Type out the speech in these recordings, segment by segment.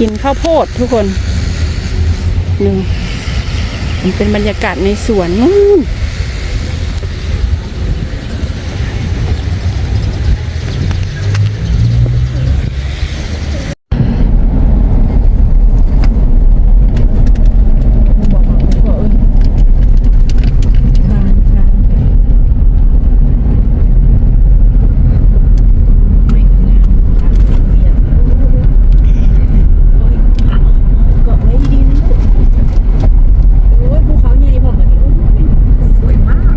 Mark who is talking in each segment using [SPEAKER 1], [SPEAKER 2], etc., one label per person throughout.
[SPEAKER 1] กินข้าวโพดทุกคนหนึ่งมันเป็นบรรยากาศในสวนนู่นเกาะไม่ดินลูกโอ้ยภูเขาใหญ่พอมันสวยมาก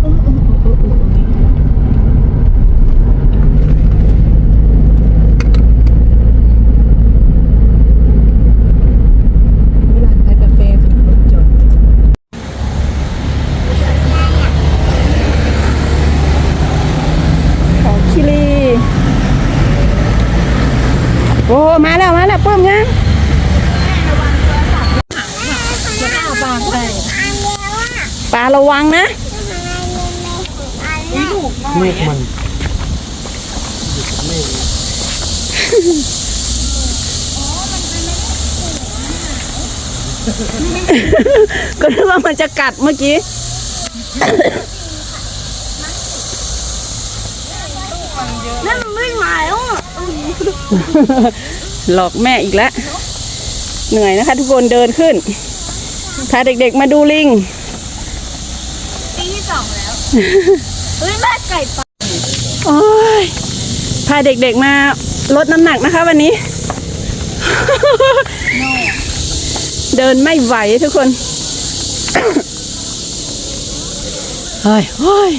[SPEAKER 1] โอ้โอ้โอ้โอ้โอ้เวลาขายกาแฟถึงรถจอดเขาคิรีโอ้ มาแล้ว มาแล้วเพิ่มยัง ปลา ระวังนะ
[SPEAKER 2] เมฆมัน
[SPEAKER 1] ก็นึกว่ามันจะกัดเมื่อกี้
[SPEAKER 3] นั่นไม่หมายอะ
[SPEAKER 1] หลอกแม่อีกแล้ว เหนื่อยนะคะทุกคนเดินขึ้นพาเด็กๆมาดูลิง
[SPEAKER 3] ปีที่สองแล้ว เฮ้ยแม่ไก่ปลา
[SPEAKER 1] โอ้ยพาเด็กๆมาลดน้ำหนักนะคะวันนี้ เดินไม่ไหวทุกคนเฮ้ยเฮ้ย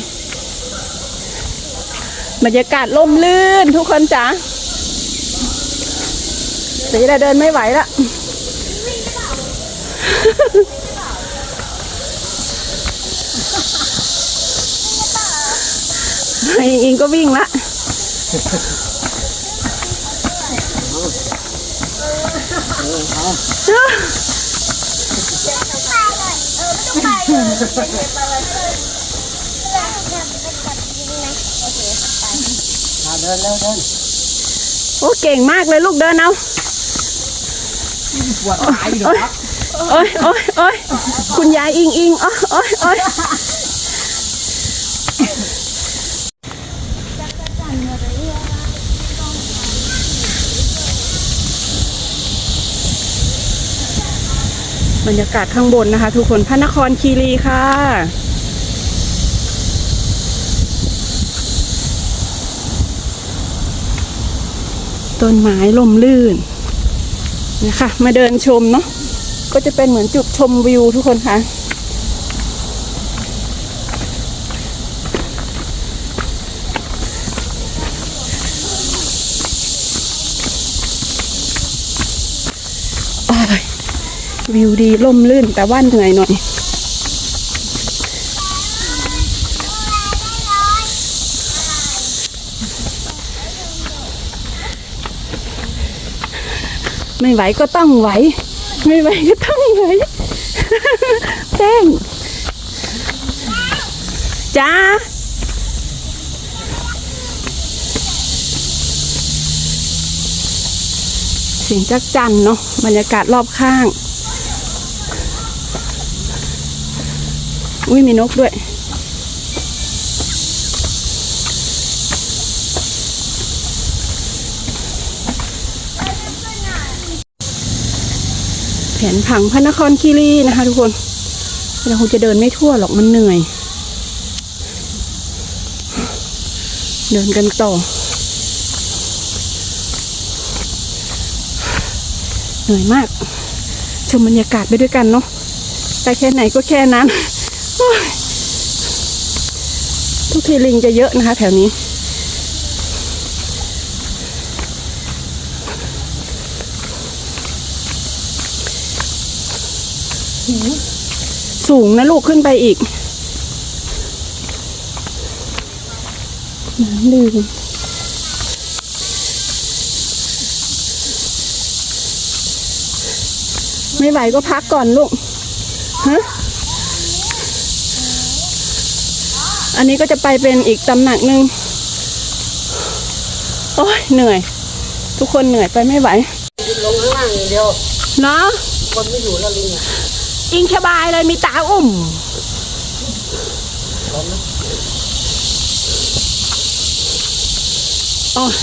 [SPEAKER 1] บรรยากาศล่มลื่นทุกคนจ๋าสีเราเดินไม่ไหวละ อิงอิงก็วิ่งละ
[SPEAKER 2] เดินแล้วเดิน
[SPEAKER 1] โอ้เก่งมากเลยลูกเดินเอา
[SPEAKER 2] ปวดขาอยู่ครับ
[SPEAKER 1] โอ้ยโอ้ยโอ้ยคุณยายอิงอิงโอ้ยโอ้ยโอ้ย บรรยากาศข้างบนนะคะ ทุกคนพระนครคีรีค่ะต้นไม้ล่มลื่นนะคะมาเดินชมเนาะก็จะเป็นเหมือนจุดชมวิวทุกคนค่ะ วิวดีล่มลื่นแต่ว่าเหนื่อยหน่อยไม่ไหวก็ต้องไหว ไม่ไหวก็ต้องไหวแป้งจ้าเสียงจักจันเนาะบรรยากาศรอบข้าง อุ้ยมีนกด้วย แผนผังพระนครคีรีนะคะทุกคนเราคงจะเดินไม่ทั่วหรอกมันเหนื่อย เดินกันต่อ เหนื่อยมากชมบรรยากาศไปด้วยกันเนาะไปแค่ไหนก็แค่นั้น ทุกทีลิงจะเยอะนะคะ แถวนี้ สูงนะลูกขึ้นไปอีกน้ำลืมไม่ไหวก็พักก่อนลูก ฮะ อันนี้ก็จะไปเป็นอีกตำหนักหนึ่งโอ้ยเหนื่อย ทุกคนเหนื่อยไปไม่ไหว
[SPEAKER 2] ลงข้างล่างอย่างเดียว
[SPEAKER 1] เนาะ
[SPEAKER 2] คนไม่อยู่แล้วลิงอะ
[SPEAKER 1] อิงสบายเลยมีตาอุ่ม
[SPEAKER 2] ร้อนนะ
[SPEAKER 1] โอ้ย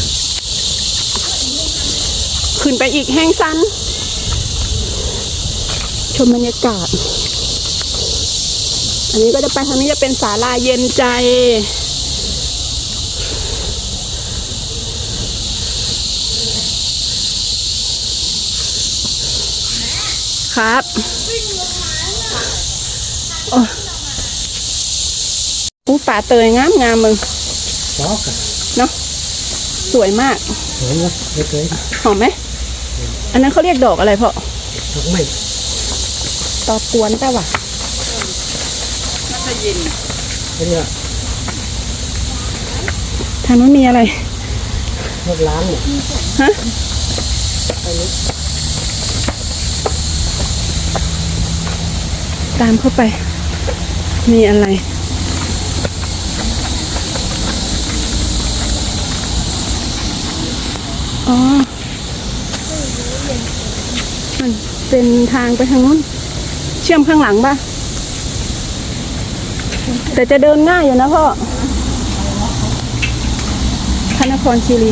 [SPEAKER 1] ขึ้นไปอีกแห้งสันชมบรรยากาศ อันนี้ก็จะไปทางนี้จะเป็นศาลาเย็นใจ ครับโอ้อู้ป่าเตยงามงามมึง
[SPEAKER 2] ล็อกอะ
[SPEAKER 1] เนาะสวยมาก
[SPEAKER 2] สวยนะไม่เคย
[SPEAKER 1] หอมไหม อันนั้นเขาเรียกดอกอะไรพ่อ
[SPEAKER 2] ดอกไม้
[SPEAKER 1] ตอกกวนแต่ว่า
[SPEAKER 2] ไอ้เนี่ย
[SPEAKER 1] ทางนู้นมีอะไร
[SPEAKER 2] รถล้างเนี่ย
[SPEAKER 1] ฮะตามเข้าไป มีอะไรอ๋อมันเป็นทางไปทางนู้น เชื่อมข้างหลังป่ะ แต่จะเดินง่ายอยู่นะพ่อพระนครคีรี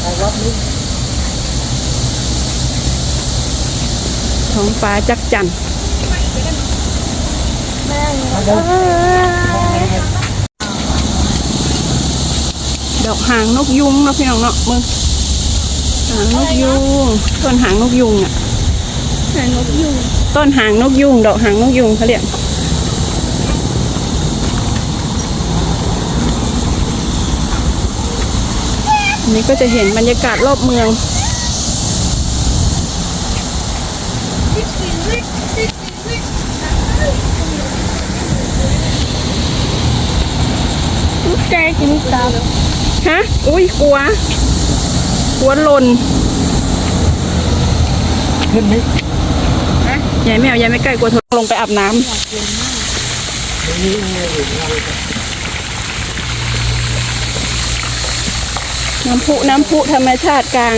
[SPEAKER 2] ไปรอบนี้
[SPEAKER 1] ท้องฟ้าจักจัน
[SPEAKER 2] มาเดิน
[SPEAKER 1] ดอกหางนกยุงเนาะพี่น้องเนาะมึงหางนกยุงต้นหางนกยุงอะ
[SPEAKER 3] หางนกยูง
[SPEAKER 1] ต้นหางนกยุงดอกหางนกยุงเขาเรียกอันนี้ก็จะเห็นบรรยากาศรอบเมือง
[SPEAKER 3] ใจกินตับ
[SPEAKER 1] ฮะ อุ้ยกลัว กลัวหล่น
[SPEAKER 2] ขึ้นไหม
[SPEAKER 1] ยายแมวยายไม่ใกล้กลัวทนลงไปอาบน้ำ
[SPEAKER 2] น้ำ
[SPEAKER 1] พุน้ำพุธรรมชาติกลาง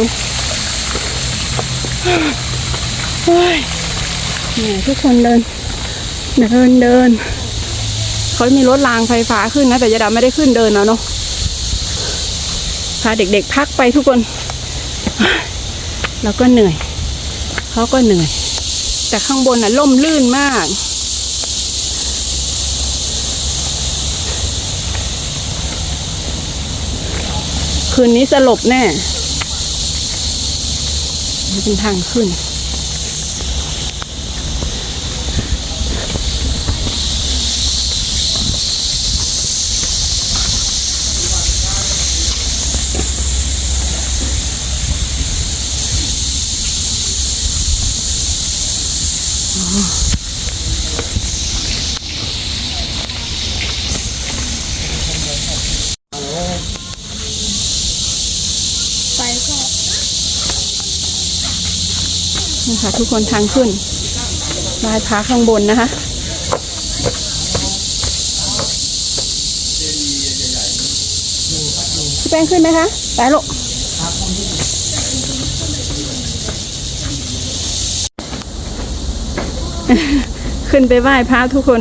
[SPEAKER 1] เฮ้ยเนี่ยทุกคนเดินเดินเดินเขามีรถรางไฟฟ้าขึ้นนะ แต่ยาดาไม่ได้ขึ้นเดินแล้วเนาะพาเด็กๆพักไปทุกคน แล้วก็เหนื่อย เขาก็เหนื่อย แต่ข้างบนน่ะล่มลื่นมาก คืนนี้สลบแน่นี่เป็นทางขึ้น ค่ะ ทุกคนทางขึ้นไหว้พระข้างบนนะคะพี่แป้งขึ้นไหมคะ ไปลูกขึ้นไปไหว้พระทุกคน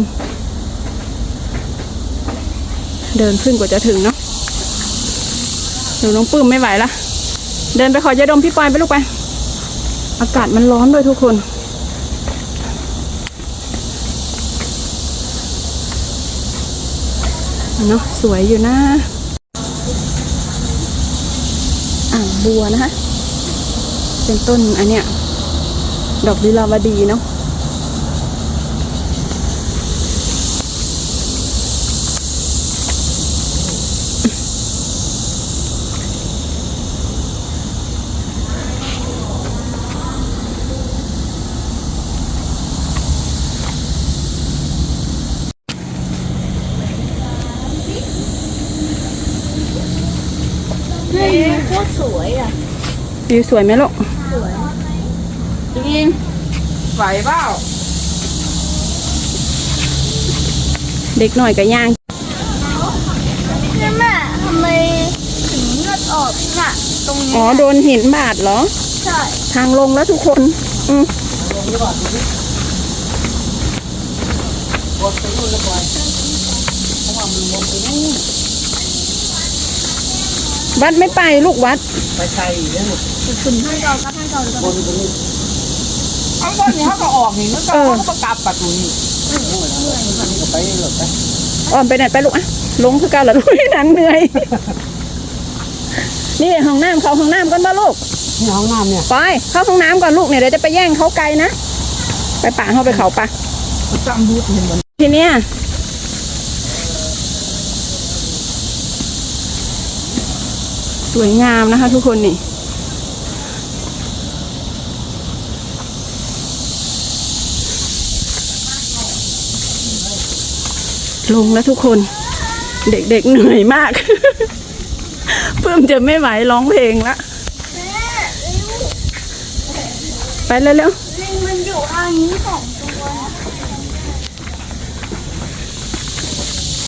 [SPEAKER 1] เดินขึ้นกว่าจะถึงเนาะหนูน้องปื้มไม่ไหวละ เดินไปขอยาดมพี่ปอยไปลูกไป อากาศมันร้อนด้วยทุกคน เนาะสวยอยู่นะอ่างบัวนะคะ เป็นต้นอันเนี้ย ดอกลิลาวดีเนาะ ไหมลูก
[SPEAKER 3] จริงไหวเปล่า
[SPEAKER 1] เด็กหน่อยกับย่าง
[SPEAKER 3] แม่ทำไมถึงเลือดออกอบน่ะตรงนี้
[SPEAKER 1] อ๋อโดนหินบาดเหรอ
[SPEAKER 3] ใช่
[SPEAKER 1] ทางลงแล้วทุกคน อืม
[SPEAKER 2] ลงนี่ก่อนดูดิกดไปนู่นแล้วปล่อยเพราะว่ามันลงไปนู่น
[SPEAKER 1] วัดไม่ไปลูกวัด
[SPEAKER 2] ไปไกลอีกแล้วเนี่ย
[SPEAKER 3] ท่านเก่าก็ท่านเก่าเลย
[SPEAKER 2] บนตรงนี้
[SPEAKER 4] เอาตอนนี้เขาก็ออกนี่นึกว่าเขาก็กลับประตูนี่
[SPEAKER 2] นี่ก็ไปหลบไป
[SPEAKER 1] อ้อมไปไหนไปลูกอะลงคือกันเหรอลูกนังเหนื่อย นี่ห้องน้ำเขาห้องน้ำก่อนมาลูก
[SPEAKER 2] นี่ห้องน้ำเนี่ย
[SPEAKER 1] ไปเข้าห้องน้ำก่อนลูกเนี่ยเดี๋ยวจะไปแย่งเขาไกลนะ ไปป่าเขาไปเขาปะ
[SPEAKER 4] จำดูเห็นมัน
[SPEAKER 1] ทีเนี้ย สวยงามนะคะทุกคนนี่ลงแล้วทุกคน เด็กๆเหนื่อยมาก เพิ่มจะไม่ไหวร้องเพลงละ
[SPEAKER 3] แม่
[SPEAKER 1] ไปเร็ว
[SPEAKER 3] ลิงมันอยู่ทางนี้สอง